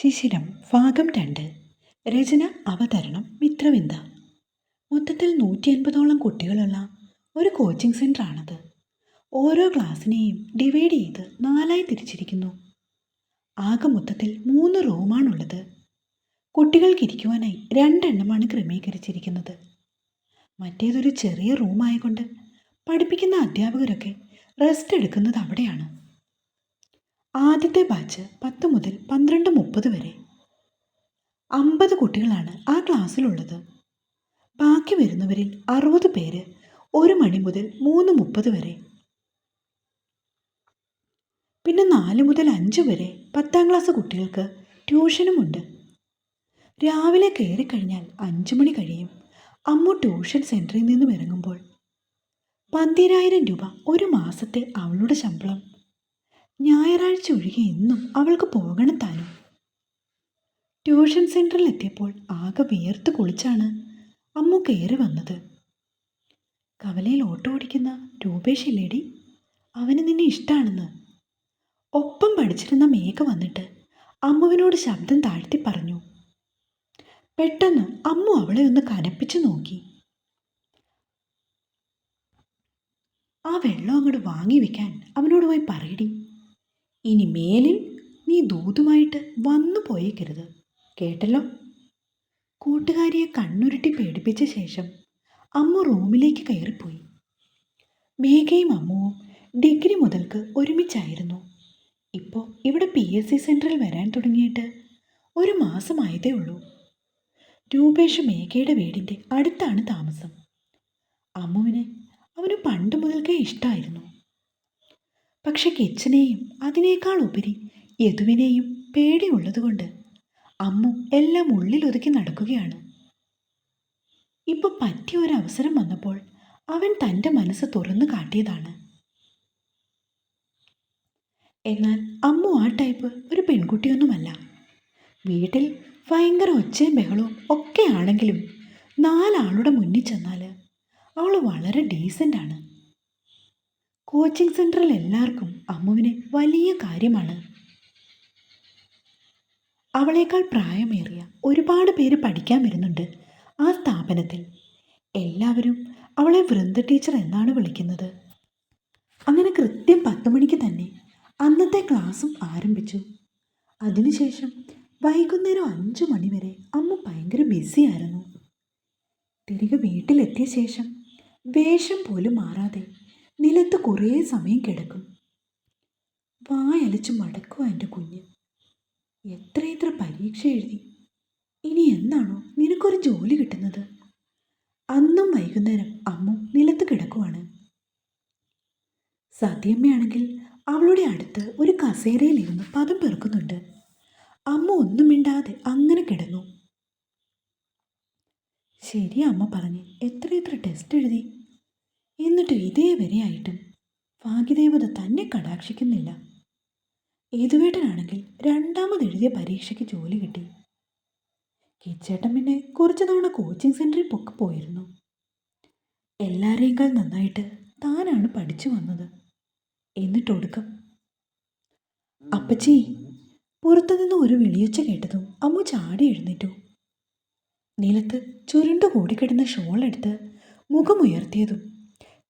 ശിശിരം ഭാഗം രണ്ട്. രചന അവതരണം മിത്രവിന്ദ. മൊത്തത്തിൽ നൂറ്റി അൻപതോളം കുട്ടികളുള്ള ഒരു കോച്ചിങ് സെന്ററാണത് ഓരോ ക്ലാസ്സിനെയും ഡിവൈഡ് ചെയ്ത് നാലായി തിരിച്ചിരിക്കുന്നു. ആകെ മൊത്തത്തിൽ മൂന്ന് റൂമാണുള്ളത്. കുട്ടികൾക്കിരിക്കുവാനായി രണ്ടെണ്ണമാണ് ക്രമീകരിച്ചിരിക്കുന്നത്. മറ്റേതൊരു ചെറിയ റൂമായകൊണ്ട് പഠിപ്പിക്കുന്ന അധ്യാപകരൊക്കെ റെസ്റ്റ് എടുക്കുന്നത് അവിടെയാണ്. ആദ്യത്തെ ബാച്ച് പത്ത് മുതൽ പന്ത്രണ്ട് മുപ്പത് വരെ. അമ്പത് കുട്ടികളാണ് ആ ക്ലാസ്സിലുള്ളത് ബാക്കി വരുന്നവരിൽ അറുപത് പേര് ഒരു മണി മുതൽ മൂന്ന് മുപ്പത് വരെ. പിന്നെ നാല് മുതൽ അഞ്ച് വരെ പത്താം ക്ലാസ് കുട്ടികൾക്ക് ട്യൂഷനുമുണ്ട്. രാവിലെ കയറിക്കഴിഞ്ഞാൽ അഞ്ച് മണി കഴിയും. അമ്മ ട്യൂഷൻ സെന്ററിൽ നിന്നും ഇറങ്ങുമ്പോൾ പന്തിരായിരം രൂപ ഒരു മാസത്തെ അവളുടെ ശമ്പളം ഞായറാഴ്ച ഒഴികെ എന്നും അവൾക്ക് പോകണം താനും. ട്യൂഷൻ സെന്ററിൽ എത്തിയപ്പോൾ ആകെ വിയർത്ത് കുളിച്ചാണ് അമ്മു കയറി വന്നത്. കവലയിൽ ഓട്ടോ ഓടിക്കുന്ന രൂപേഷ് ഇല്ലേടി? അവന് നിന്നെ ഇഷ്ടമാണെന്ന് ഒപ്പം പഠിച്ചിരുന്ന മേഘ വന്നിട്ട് അമ്മുവിനോട് ശബ്ദം താഴ്ത്തി പറഞ്ഞു. പെട്ടെന്ന് അമ്മു അവളെ ഒന്ന് കനപ്പിച്ചു നോക്കി. ആ വെള്ളം അങ്ങോട്ട് വാങ്ങി വെക്കാൻ അവനോട് പോയി പറയടി. ഇനി മേലിൽ നീ ദൂതുമായിട്ട് വന്നു പോയേക്കരുത്. കേട്ടല്ലോ? കൂട്ടുകാരിയെ കണ്ണുരുട്ടി പേടിപ്പിച്ച ശേഷം അമ്മ റൂമിലേക്ക് കയറിപ്പോയി. മേഘയും അമ്മുവും ഡിഗ്രി മുതൽക്ക് ഒരുമിച്ചായിരുന്നു. ഇപ്പോൾ ഇവിടെ പി എസ് സി സെന്ററിൽ വരാൻ തുടങ്ങിയിട്ട് ഒരു മാസമായതേ ഉള്ളൂ. രൂപേഷ് മേഘയുടെ വീടിന്റെ അടുത്താണ് താമസം. അമ്മുവിന് അവന് പണ്ട് മുതൽക്കേ ഇഷ്ടമായിരുന്നു പക്ഷെ കിച്ചനെയും അതിനേക്കാൾ ഉപരി യദുവിനെയും പേടിയുള്ളതുകൊണ്ട് അമ്മു എല്ലാം ഉള്ളിലൊതുക്കി നടക്കുകയാണ്. ഇപ്പൊ പറ്റിയ ഒരു അവസരം വന്നപ്പോൾ അവൻ തന്റെ മനസ്സ് തുറന്നു കാട്ടിയതാണ്. എന്നാൽ അമ്മു ആ ടൈപ്പ് ഒരു പെൺകുട്ടിയൊന്നുമല്ല. വീട്ടിൽ ഭയങ്കര ഒച്ചയും ബഹളവും ഒക്കെ ആണെങ്കിലും നാലാളുടെ മുന്നിൽ ചെന്നാൽ അവൾ വളരെ ഡീസന്റ് ആണ് കോച്ചിങ് സെന്ററിൽ എല്ലാവർക്കും അമ്മുവിന് വലിയ കാര്യമാണ്. അവളേക്കാൾ പ്രായമേറിയ ഒരുപാട് പേര് പഠിക്കാൻ വരുന്നുണ്ട് ആ സ്ഥാപനത്തിൽ. എല്ലാവരും അവളെ വൃന്ദ ടീച്ചർ എന്നാണ് വിളിക്കുന്നത്. അങ്ങനെ കൃത്യം പത്ത് മണിക്ക് തന്നെ അന്നത്തെ ക്ലാസ്സും ആരംഭിച്ചു. അതിനുശേഷം വൈകുന്നേരം അഞ്ചു മണിവരെ അമ്മ ഭയങ്കര ബിസിയായിരുന്നു തിരികെ വീട്ടിലെത്തിയ ശേഷം വേഷം പോലും മാറാതെ നിലത്ത് കുറേ സമയം കിടക്കും. വായലച്ച് മടക്കുക എന്റെ കുഞ്ഞ്. എത്രയെത്ര പരീക്ഷ എഴുതി. ഇനി എന്നാണോ നിനക്കൊരു ജോലി കിട്ടുന്നത്. അന്നും വൈകുന്നേരം അമ്മ നിലത്ത് കിടക്കുവാണ്. സത്യമ്മയാണെങ്കിൽ അവളുടെ അടുത്ത് ഒരു കസേരയിലിരുന്ന് പദം പെറുക്കുന്നുണ്ട്. അമ്മ ഒന്നും മിണ്ടാതെ അങ്ങനെ കിടന്നു. ശരി അമ്മ പറഞ്ഞ്. എത്ര ടെസ്റ്റ് എഴുതി. എന്നിട്ടും ഇതേവരെ ആയിട്ടും ഭാഗ്യദേവത തന്നെ കടാക്ഷിക്കുന്നില്ല. ഏതുവേട്ടനാണെങ്കിൽ രണ്ടാമത് എഴുതിയ പരീക്ഷയ്ക്ക് ജോലി കിട്ടി. കിച്ചേട്ടൻ പിന്നെ കുറച്ച് തവണ കോച്ചിങ് സെന്ററിൽ പൊക്കെ പോയിരുന്നു. എല്ലാവരെയും നന്നായിട്ട് താനാണ് പഠിച്ചു വന്നത്. എന്നിട്ടൊടുക്കം അപ്പച്ചി പുറത്തുനിന്ന് ഒരു വിളിയൊച്ച കേട്ടതും അമ്മു ചാടി എഴുന്നേറ്റു. നിലത്ത് ചുരുണ്ടു കൂടിക്കിടന്ന ഷോളെടുത്ത് മുഖമുയർത്തിയതും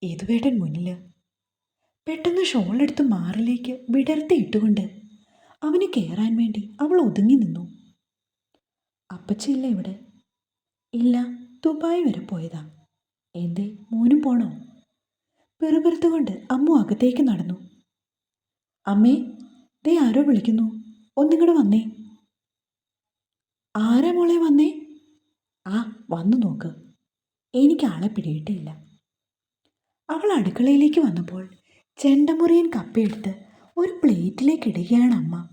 ഏതുവേട്ടൻ മുന്നിൽ പെട്ടെന്ന് ഷോളെടുത്ത് മാറിലേക്ക് വിടർത്തി ഇട്ടുകൊണ്ട് അവന് കയറാൻ വേണ്ടി അവൾ ഒതുങ്ങി നിന്നു. അപ്പച്ചില്ല ഇവിടെ? ഇല്ല ദുബായ് വരെ പോയതാ. എന്തേ മോനും പോണോ? പെറുപെറുത്തുകൊണ്ട് അമ്മ അകത്തേക്ക് നടന്നു. അമ്മേ ദേ ആരോ വിളിക്കുന്നു. ഒന്നിങ്ങടെ വന്നേ. ആരാ മോളെ വന്നേ? ആ വന്നു നോക്ക്. എനിക്ക് ആളെ പിടിയിട്ടില്ല. അവൾ അടുക്കളയിലേക്ക് വന്നപ്പോൾ ചെണ്ടമുറിയൻ കപ്പയെടുത്ത് ഒരു പ്ലേറ്റിലേക്ക് ഇടുകയാണ് അമ്മ.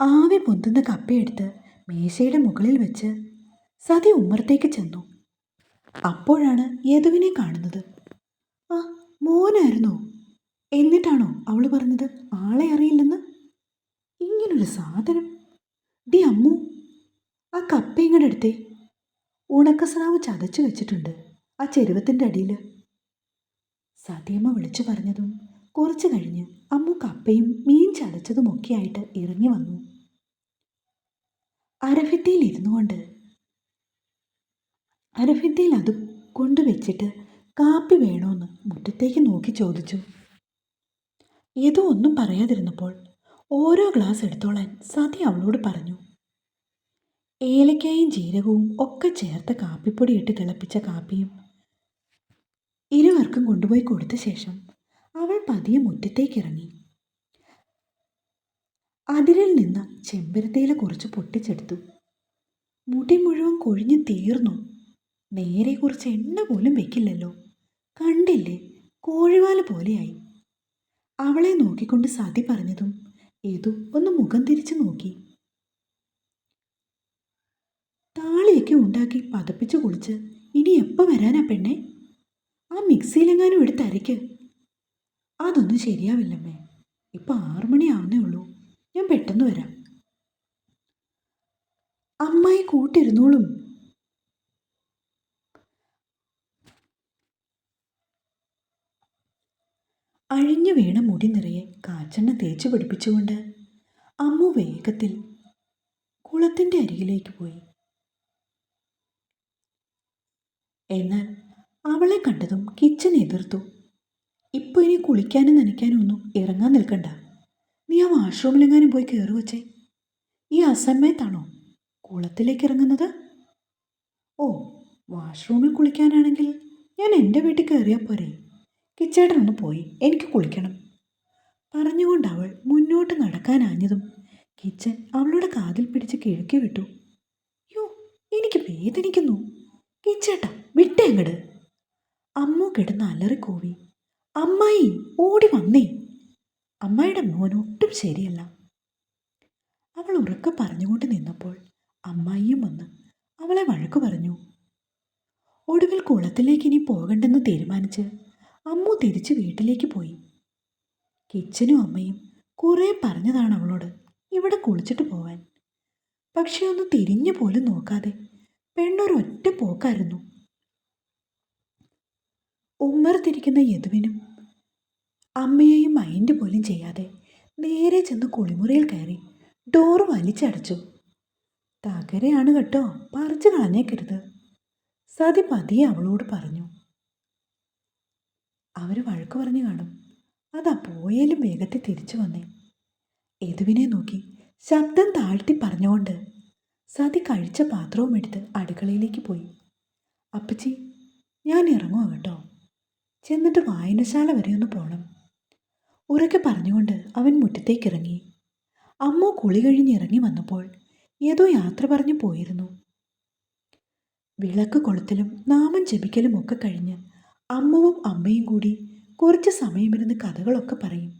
ആവി പൊന്തുന്ന കപ്പയെടുത്ത് മേശയുടെ മുകളിൽ വെച്ച് സതി ഉമ്മറത്തേക്ക് ചെന്നു. അപ്പോഴാണ് യദുവിനെ കാണുന്നത്. ആ മോനായിരുന്നോ? എന്നിട്ടാണോ അവൾ പറഞ്ഞത്? ആളെ അറിയില്ലെന്ന്? ഇങ്ങനൊരു സാധനം. ഡി അമ്മു ആ കപ്പ ഇങ്ങോട്ടെടുത്തേ ഉണക്കസ്രാവ് ചതച്ചു വെച്ചിട്ടുണ്ട്. ആ ചെരുവത്തിന്റെ അടിയിൽ സതിയമ്മ വിളിച്ചു പറഞ്ഞതും കുറച്ചു കഴിഞ്ഞ് അമ്മു കപ്പയും മീൻ ചതച്ചതുമൊക്കെയായിട്ട് ഇറങ്ങി വന്നു. അരഭിത്തിയിൽ ഇരുന്നു കൊണ്ട്. അരഭിത്തിയിൽ അത് കൊണ്ടുവച്ചിട്ട് കാപ്പി വേണോന്ന് മുറ്റത്തേക്ക് നോക്കി ചോദിച്ചു. ഏതോ ഒന്നും പറയാതിരുന്നപ്പോൾ ഓരോ ഗ്ലാസ് എടുത്തോളാൻ സതി അവളോട് പറഞ്ഞു. ഏലക്കായും ജീരകവും ഒക്കെ ചേർത്ത കാപ്പിപ്പൊടി ഇട്ട് തിളപ്പിച്ച കാപ്പിയും ഇരുവർക്കും കൊണ്ടുപോയി കൊടുത്ത ശേഷം അവൾ പതിയെ മുറ്റത്തേക്ക് ഇറങ്ങി അതിരിൽ നിന്ന് ചെമ്പരത്തിയില കുറച്ച് പൊട്ടിച്ചെടുത്തു. മുടി മുഴുവൻ കൊഴിഞ്ഞു തീർന്നു. നേരെ കുറച്ച് എണ്ണ പോലും വെക്കില്ലല്ലോ. കണ്ടില്ലേ? കോഴിവാല പോലെയായി. അവളെ നോക്കിക്കൊണ്ട് സതി പറഞ്ഞതും ഏതു ഒന്ന് മുഖം തിരിച്ചു നോക്കി. താളിയൊക്കെ ഉണ്ടാക്കി പതപ്പിച്ച് കുളിച്ച് ഇനി എപ്പോൾ വരാനാ പെണ്ണെ? ആ മിക്സിയിലെങ്ങാനും എടുത്ത് അരയ്ക്ക് അതൊന്നും ശരിയാവില്ലമ്മേ. ഇപ്പം ആറു മണിയാവുന്നേ ഉള്ളൂ. ഞാൻ പെട്ടെന്ന് വരാം. അമ്മായി കൂട്ടിരുന്നോളും. അഴിഞ്ഞു വീണ മുടി നിറയെ കാച്ചെണ്ണ തേച്ച് പിടിപ്പിച്ചുകൊണ്ട് അമ്മു വേഗത്തിൽ കുളത്തിന്റെ അരികിലേക്ക് പോയി. എന്നാൽ അവളെ കണ്ടതും കിച്ചൻ എതിർത്തു. ഇപ്പോൾ ഇനി കുളിക്കാനും നനയ്ക്കാനും ഒന്നും ഇറങ്ങാൻ നിൽക്കണ്ട. നീ ആ വാഷ്റൂമിലെങ്ങാനും പോയി കയറി വച്ചേ ഈ അസമയത്താണോ കുളത്തിലേക്ക് ഇറങ്ങുന്നത്? ഓ വാഷ്റൂമിൽ കുളിക്കാനാണെങ്കിൽ ഞാൻ എന്റെ വീട്ടിൽ കയറിയാൽ പോരെ. കിച്ചേട്ടനൊന്ന് പോയി എനിക്ക് കുളിക്കണം. പറഞ്ഞുകൊണ്ട് അവൾ മുന്നോട്ട് നടക്കാനാഞ്ഞതും കിച്ചൻ അവളുടെ കാതിൽ പിടിച്ച് കിഴക്കി വിട്ടു. യോ എനിക്ക് വേദനിക്കുന്നു. കിച്ചേട്ടാ വിട്ടേ അങ്ങട്. അമ്മു കിടന്ന് അലറിക്കോവി. അമ്മായി ഓടി വന്നേ. അമ്മായിയുടെ മോൻ ഒട്ടും ശരിയല്ല. അവൾ ഉറക്കെ പറഞ്ഞുകൊണ്ട് നിന്നപ്പോൾ അമ്മായിയും വന്ന് അവളെ വഴക്കു പറഞ്ഞു. ഒടുവിൽ കുളത്തിലേക്ക് ഇനി പോകണ്ടെന്ന് തീരുമാനിച്ച് അമ്മു തിരിച്ച് വീട്ടിലേക്ക് പോയി. കിച്ചനും അമ്മയും കുറേ പറഞ്ഞതാണ് അവളോട് ഇവിടെ കുളിച്ചിട്ട് പോവാൻ. പക്ഷെ ഒന്ന് തിരിഞ്ഞു പോലും നോക്കാതെ പെണ്ണൊരൊറ്റ പോക്കായിരുന്നു. ഉമ്മറത്തിരിക്കുന്ന യദുവിനും അമ്മയെയും മൈൻഡ് പോലും ചെയ്യാതെ നേരെ ചെന്ന് കുളിമുറിയിൽ കയറി ഡോറ് വലിച്ചടച്ചു. തകരയാണ് കേട്ടോ പറിച്ചു കളഞ്ഞേക്കരുത്. സതി പതിയെ അവളോട് പറഞ്ഞു. അവർ വഴക്ക് പറഞ്ഞു കാണും. അതാ പോയാലും വേഗത്തിൽ തിരിച്ചു വന്നേ. യദുവിനെ നോക്കി ശബ്ദം താഴ്ത്തി പറഞ്ഞുകൊണ്ട് സതി കഴിച്ച പാത്രവും എടുത്ത് അടുക്കളയിലേക്ക് പോയി. അപ്പച്ചി ഞാൻ ഇറങ്ങുക കേട്ടോ. ചെന്നിട്ട് വായനശാല വരെ ഒന്ന് പോകണം ഉറക്കെ പറഞ്ഞുകൊണ്ട് അവൻ മുറ്റത്തേക്കിറങ്ങി. അമ്മ കുളി കഴിഞ്ഞ് ഇറങ്ങി വന്നപ്പോൾ ഏതോ യാത്ര പറഞ്ഞു പോയിരുന്നു. വിളക്ക് കൊളുത്തലും നാമം ജപിക്കലും ഒക്കെ കഴിഞ്ഞ് അമ്മവും അമ്മയും കൂടി കുറച്ച് സമയമിരുന്ന് കഥകളൊക്കെ പറയും.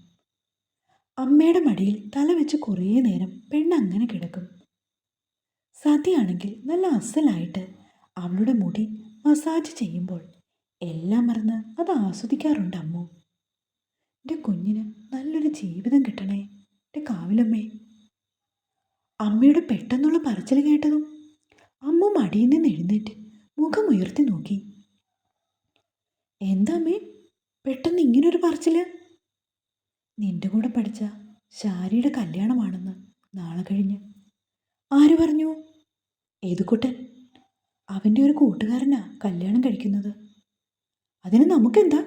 അമ്മയുടെ മടിയിൽ തല വെച്ച് കുറേ നേരം പെണ്ണ് അങ്ങനെ കിടക്കും. സതിയാണെങ്കിൽ നല്ല അസലായിട്ട് അവളുടെ മുടി മസാജ് ചെയ്യുമ്പോൾ എല്ലാം മറന്ന് അത് ആസ്വദിക്കാറുണ്ട് അമ്മു. എന്റെ കുഞ്ഞിന് നല്ലൊരു ജീവിതം കിട്ടണേ എന്റെ കാവിലമ്മേ. അമ്മയുടെ പെട്ടെന്നുള്ള പറച്ചിൽ കേട്ടതും അമ്മ മടിയിൽ നിന്ന് എഴുന്നേറ്റ് മുഖം ഉയർത്തി നോക്കി. എന്താമ്മേ പെട്ടെന്ന് ഇങ്ങനൊരു പറച്ചിൽ? നിന്റെ കൂടെ പഠിച്ച ശാരിയുടെ കല്യാണമാണെന്ന് നാളെ കഴിഞ്ഞ്. ആര് പറഞ്ഞു? ഏതുകുട്ടൻ അവന്റെ ഒരു കൂട്ടുകാരനാ കല്യാണം കഴിക്കുന്നത്. അതിന് നമുക്കെന്താ?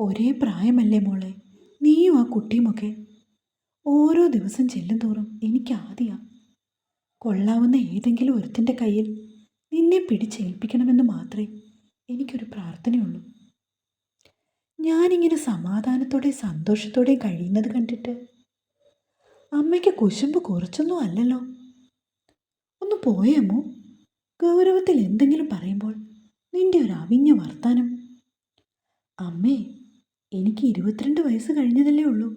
ഒരേ പ്രായമല്ലേ മോളെ? നീയും ആ കുട്ടിയുമൊക്കെ ഓരോ ദിവസം ചെല്ലും തോറും എനിക്ക് കൊള്ളാവുന്ന ഏതെങ്കിലും ഒരുത്തിന്റെ കയ്യിൽ നിന്നെ പിടിച്ചേൽപ്പിക്കണമെന്ന് മാത്രമേ എനിക്കൊരു പ്രാർത്ഥനയുള്ളൂ. ഞാനിങ്ങനെ സമാധാനത്തോടെ സന്തോഷത്തോടെ കഴിയുന്നത് കണ്ടിട്ട് അമ്മയ്ക്ക് കുശുമ്പ് കുറച്ചൊന്നും അല്ലല്ലോ. ഒന്ന് പോയേമോ ഗൗരവത്തിൽ എന്തെങ്കിലും പറയുമ്പോൾ നിന്റെ ഒരു അവിഞ്ഞ വർത്താനം അമ്മേ എനിക്ക് ഇരുപത്തിരണ്ട് വയസ്സ് കഴിഞ്ഞതല്ലേ ഉള്ളൂ.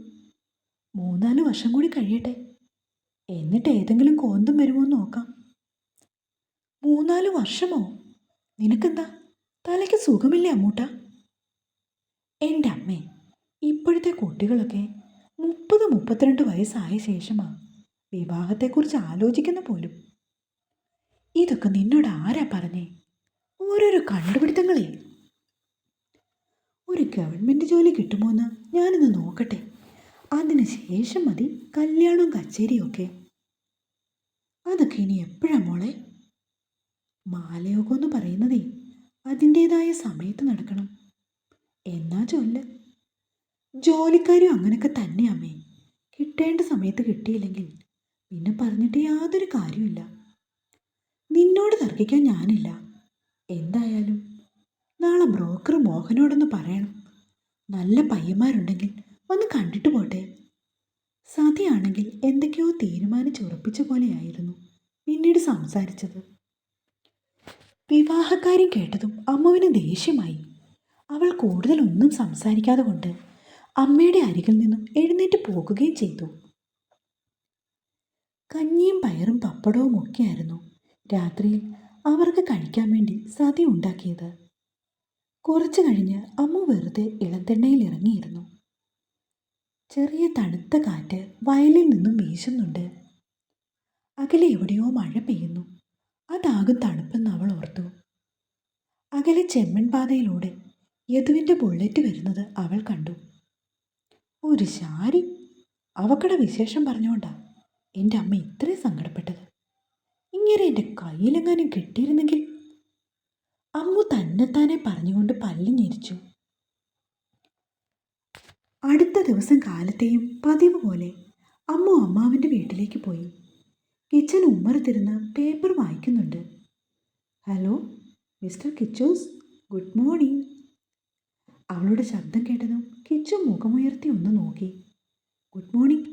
മൂന്നാൽ വർഷം കൂടി കഴിയട്ടെ. എന്നിട്ട് ഏതെങ്കിലും കോന്തം വരുമോ എന്ന് നോക്കാം. മൂന്നാൽ വർഷമോ? നിനക്കെന്താ? തലയ്ക്ക് സുഖമില്ലേ അമ്മൂട്ട? എന്റെ അമ്മേ ഇപ്പോഴത്തെ കുട്ടികളൊക്കെ മുപ്പത് മുപ്പത്തിരണ്ട് വയസ്സായ ശേഷമാണ് വിവാഹത്തെക്കുറിച്ച് ആലോചിക്കുന്ന പോലും. ഇതൊക്കെ നിന്നോട് ആരാ പറഞ്ഞേ? ഓരോരോ കണ്ടുപിടുത്തങ്ങളേ. ഒരു ഗവൺമെന്റ് ജോലി കിട്ടുമോ എന്ന് ഞാനൊന്ന് നോക്കട്ടെ. അതിന് ശേഷം മതി കല്യാണവും കച്ചേരിയും ഒക്കെ അതൊക്കെ ഇനി എപ്പോഴാ മോളെ? മാലയോഗം എന്ന് പറയുന്നതേ അതിന്റേതായ സമയത്ത് നടക്കണം. എന്നാ ചൊല്ല്. ജോലിക്കാരും അങ്ങനെയൊക്കെ തന്നെ അമ്മേ. കിട്ടേണ്ട സമയത്ത് കിട്ടിയില്ലെങ്കിൽ പിന്നെ പറഞ്ഞിട്ട് യാതൊരു കാര്യമില്ല നിന്നോട് തർക്കിക്കാൻ ഞാനില്ല. എന്തായാലും നാളെ ബ്രോക്കർ മോഹനോടൊന്ന് പറയണം. നല്ല പയ്യന്മാരുണ്ടെങ്കിൽ ഒന്ന് കണ്ടിട്ട് പോട്ടെ. സതിയാണെങ്കിൽ എന്തൊക്കെയോ തീരുമാനിച്ചുറപ്പിച്ച പോലെയായിരുന്നു പിന്നീട് സംസാരിച്ചത്. വിവാഹക്കാര്യം കേട്ടതും അമ്മുവിന് ദേഷ്യമായി. അവൾ കൂടുതലൊന്നും സംസാരിക്കാതെ കൊണ്ട് അമ്മയുടെ അരികിൽ നിന്നും എഴുന്നേറ്റ് പോകുകയും ചെയ്തു. കഞ്ഞിയും പയറും പപ്പടവും ഒക്കെയായിരുന്നു രാത്രിയിൽ അവർക്ക് കഴിക്കാൻ വേണ്ടി സതി ഉണ്ടാക്കിയത്. കുറച്ചു കഴിഞ്ഞ് അമ്മ വെറുതെ ഇളത്തെണ്ണയിൽ ഇറങ്ങിയിരുന്നു. ചെറിയ തണുത്ത കാറ്റ് വയലിൽ നിന്നും വീശുന്നുണ്ട്. അകലെ എവിടെയോ മഴ പെയ്യുന്നു. അതാകും തണുപ്പെന്ന് അവൾ ഓർത്തു. അകലെ ചെമ്മൺ പാതയിലൂടെ യദുവിന്റെ ബുള്ളറ്റ് വരുന്നത് അവൾ കണ്ടു. ഒരു ശാരി? അവക്കടെ വിശേഷം പറഞ്ഞുകൊണ്ടാ എന്റെ അമ്മ ഇത്രയും സങ്കടപ്പെട്ടത്. ഇങ്ങനെ എന്റെ കയ്യിലെങ്ങാനും കിട്ടിയിരുന്നെങ്കിൽ അമ്മു തന്നെത്താനെ പറഞ്ഞുകൊണ്ട് പല്ല് ഞെരിച്ചു. അടുത്ത ദിവസം കാലത്തെയും പതിവ് പോലെ അമ്മു അമ്മാവിന്റെ വീട്ടിലേക്ക് പോയി. കിച്ചൻ ഉമ്മറത്തിരുന്ന് പേപ്പർ വായിക്കുന്നുണ്ട്. Hello mister Kichos good morning. അവളുടെ ശബ്ദം കേട്ടതും കിച്ചു മുഖമുയർത്തി ഒന്ന് നോക്കി. Good morning.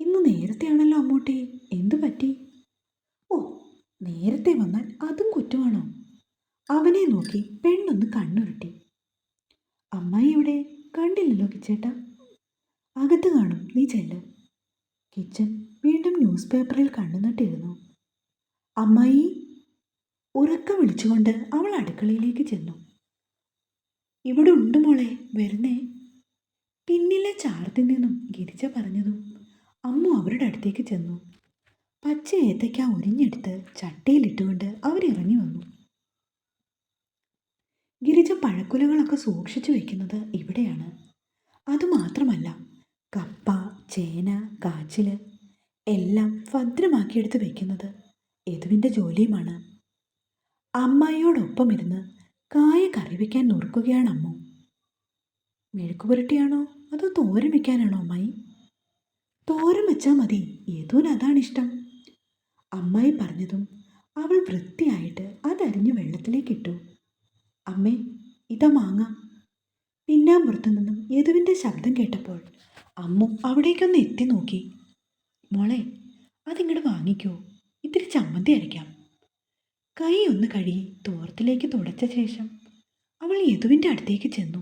ഇന്ന് നേരത്തെയാണല്ലോ അമ്മൂട്ടി. എന്തു പറ്റി? ഓ നേരത്തെ വന്നാൽ അതും കുറ്റമാണോ? അവനെ നോക്കി പെണ്ണൊന്ന് കണ്ണുരുട്ടി. അമ്മായി എവിടെ? കണ്ടില്ലല്ലോ കിച്ചേട്ടാ. അകത്ത് കാണും നീ ചെല്ല്. കിച്ചൻ വീണ്ടും ന്യൂസ് പേപ്പറിൽ കണ്ണുനട്ടിരുന്നു. അമ്മായി ഉറക്കം വിളിച്ചുകൊണ്ട് അവൾ അടുക്കളയിലേക്ക് ചെന്നു. ഇവിടെ ഉണ്ട് മോളെ വരുന്നേ. പിന്നിലെ ചാർത്തിൽ നിന്നും ഗിരിച്ച പറഞ്ഞതും അമ്മ അവരുടെ അടുത്തേക്ക് ചെന്നു. പച്ച ഏത്തയ്ക്ക ഉരിഞ്ഞെടുത്ത് ചട്ടിയിലിട്ടുകൊണ്ട് അവരിറങ്ങി വന്നു. ഗിരിജ പഴക്കുലകളൊക്കെ സൂക്ഷിച്ചു വെക്കുന്നത് ഇവിടെയാണ്. അതുമാത്രമല്ല കപ്പ ചേന കാച്ചിൽ എല്ലാം ഭദ്രമാക്കിയെടുത്ത് വെക്കുന്നത് യദുവിന്റെ ജോലിയുമാണ്. അമ്മായിയോടൊപ്പം ഇരുന്ന് കായ കറി വയ്ക്കാൻ നുറുക്കുകയാണ് അമ്മു. മെഴുക്ക് പുരട്ടിയാണോ അതോ തോരൻ വയ്ക്കാനാണോ അമ്മായി? തോരൻ വെച്ചാൽ മതി യദുവിന് അതാണ് ഇഷ്ടം അമ്മായി പറഞ്ഞതും അവൾ വൃത്തിയായിട്ട് അതരിഞ്ഞ് വെള്ളത്തിലേക്കിട്ടു അമ്മേ ഇതാ മാങ്ങ. പിന്നാമ്പുറത്തു നിന്നും യദുവിന്റെ ശബ്ദം കേട്ടപ്പോൾ അമ്മു അവിടേക്കൊന്ന് എത്തി നോക്കി. മോളെ അതിങ്ങോട്ട് വാങ്ങിക്കോ. ഇത്തിരി ചമ്മന്തി അരയ്ക്കാം. കൈ ഒന്ന് കഴുകി തോർത്തിലേക്ക് തുടച്ച ശേഷം അവൾ യദുവിന്റെ അടുത്തേക്ക് ചെന്നു.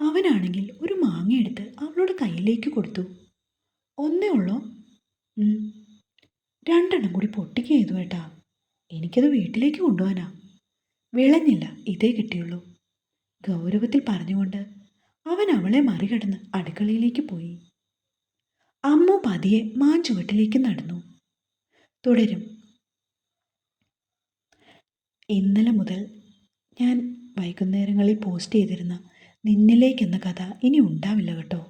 അവനാണെങ്കിൽ ഒരു മാങ്ങ എടുത്ത് അവളുടെ കയ്യിലേക്ക് കൊടുത്തു. ഒന്നേ ഉള്ളോ. രണ്ടെണ്ണം കൂടി പൊട്ടിക്കേതു ചെയ്തു കേട്ടാ എനിക്കത് വീട്ടിലേക്ക് കൊണ്ടുപോകാനാ. വിളഞ്ഞില്ല. ഇതേ കിട്ടിയുള്ളൂ. ഗൗരവത്തിൽ പറഞ്ഞുകൊണ്ട് അവൻ അവളെ മറികടന്ന് അടുക്കളയിലേക്ക് പോയി. അമ്മ പതിയെ മാഞ്ചുവട്ടിലേക്ക് നടന്നു. തുടരും. ഇന്നലെ മുതൽ ഞാൻ വൈകുന്നേരങ്ങളിൽ പോസ്റ്റ് ചെയ്തിരുന്ന നിന്നിലേക്കെന്ന കഥ ഇനി ഉണ്ടാവില്ല കേട്ടോ.